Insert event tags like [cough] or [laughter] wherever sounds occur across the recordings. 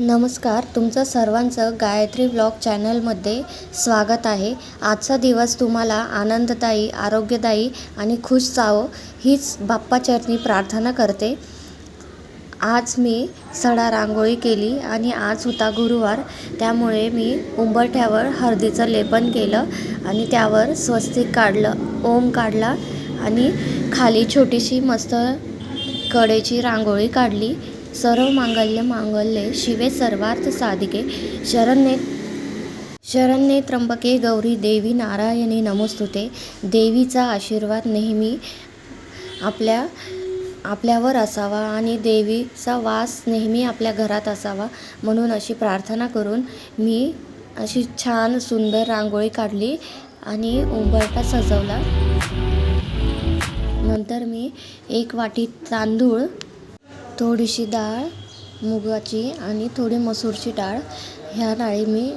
नमस्कार तुमचं सर्वांचं गायत्री ब्लॉग चॅनलमध्ये स्वागत आहे. आजचा दिवस तुम्हाला आनंददायी आरोग्यदायी आणि खुश जावो हीच बाप्पा चरणी प्रार्थना करते. आज मी सडा रांगोळी केली आणि आज होता गुरुवार. त्यामुळे मी उंबरठ्यावर हळदीचं लेपन केलं आणि त्यावर स्वस्तिक काढलं ओम काढला आणि खाली छोटीशी मस्त कडेची रांगोळी काढली. सर्व मांगल्य मांगल्ये शिवे सर्वार्थ साधिके. शरण्ये शरण्ये त्र्यंबके गौरी देवी नारायणी नमोस्तुते. देवीचा आशीर्वाद नेहमी आपल्या आपल्यावर असावा आणि देवीचा वास नेहमी आपल्या घरात असावा. म्हणून अशी प्रार्थना करून मी अशी छान सुंदर रांगोळी काढली आणि उंबरटा सजवला. नंतर मी एक वाटी तांदूळ थोडीशी डाळ मुगाची आणि थोडी मसूरची डाळ. ह्या डाळी मी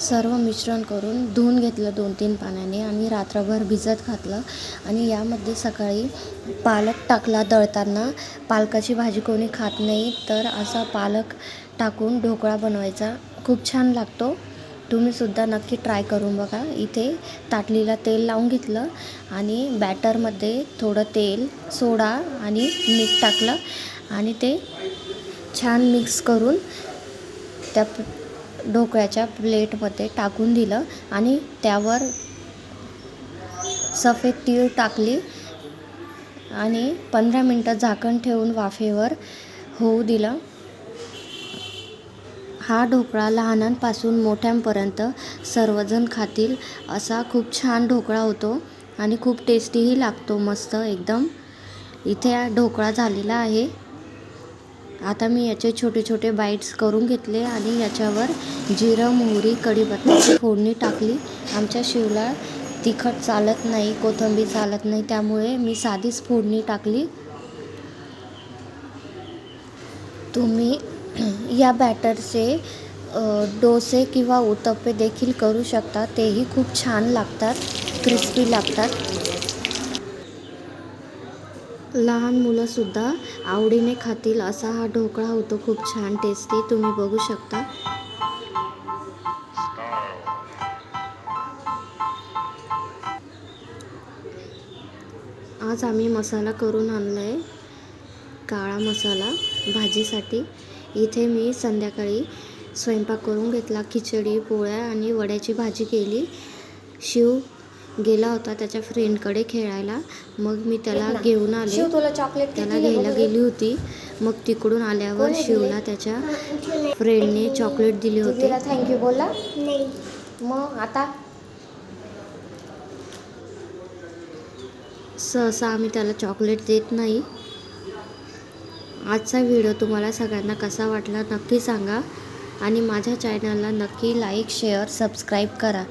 सर्व मिश्रण करून धुवून घेतलं दोन तीन पाण्याने आणि रात्रभर भिजत घातलं. आणि यामध्ये सकाळी पालक टाकला दळताना. पालकाची भाजी कोणी खात नाही तर असा पालक टाकून ढोकळा बनवायचा. खूप छान लागतो. तुम्हीसुद्धा नक्की ट्राय करून बघा. इथे ताटलीला तेल लावून घेतलं आणि बॅटरमध्ये थोडं तेल सोडा आणि मीठ टाकलं. आणि ते छान मिक्स करून त्या ढोकळ्याच्या प्लेटमध्ये टाकून दिलं आणि त्यावर सफेद तीळ टाकली आणि पंधरा मिनटं झाकण ठेवून वाफेवर होऊ दिलं. हा ढोकळा लहानांपासून मोठ्यांपर्यंत सर्वजण खातील असा खूप छान ढोकळा होतो आणि खूप टेस्टीही लागतो मस्त एकदम. इथे हा ढोकळा झालेला आहे. आता मी याचे छोटे छोटे बाईट्स करून घेतले आणि याच्यावर जिरं मोहरी कढीपत्त्याची फोडणी टाकली. आमच्या शिवला तिखट चालत नाही कोथिंबीर चालत नाही त्यामुळे मी साधीच फोडणी टाकली. तुम्ही [clears throat] या बॅटरचे डोसे किंवा उत्तप्पे देखील करू शकता. तेही खूप छान लागतात क्रिस्पी लागतात. लहान मुलंसुद्धा आवडीने खातील असा हा ढोकळा होतो. खूप छान टेस्टी तुम्ही बघू शकता. आज आम्ही मसाला करून आणला आहे काळा मसाला भाजीसाठी. इथे मी संध्याकाळी स्वयंपाक करून घेतला. खिचडी पोळ्या आणि वड्याची भाजी केली. शिव गेला होता त्याच्या फ्रेंडकडे खेळायला. मग मी त्याला घेऊन आले. शिव तुला चॉकलेट त्याला घ्यायला गेली होती. मग तिकडून आल्यावर शिवला त्याच्या फ्रेंडने चॉकलेट दिली होती. थँक्यू बोला नाही. मग आता? सहसा आम्ही त्याला चॉकलेट देत नाही. आजचा व्हिडिओ तुम्हाला सगळ्यांना कसा वाटला नक्की सांगा. आणि माझ्या चॅनलला नक्की लाईक शेअर सबस्क्राईब करा.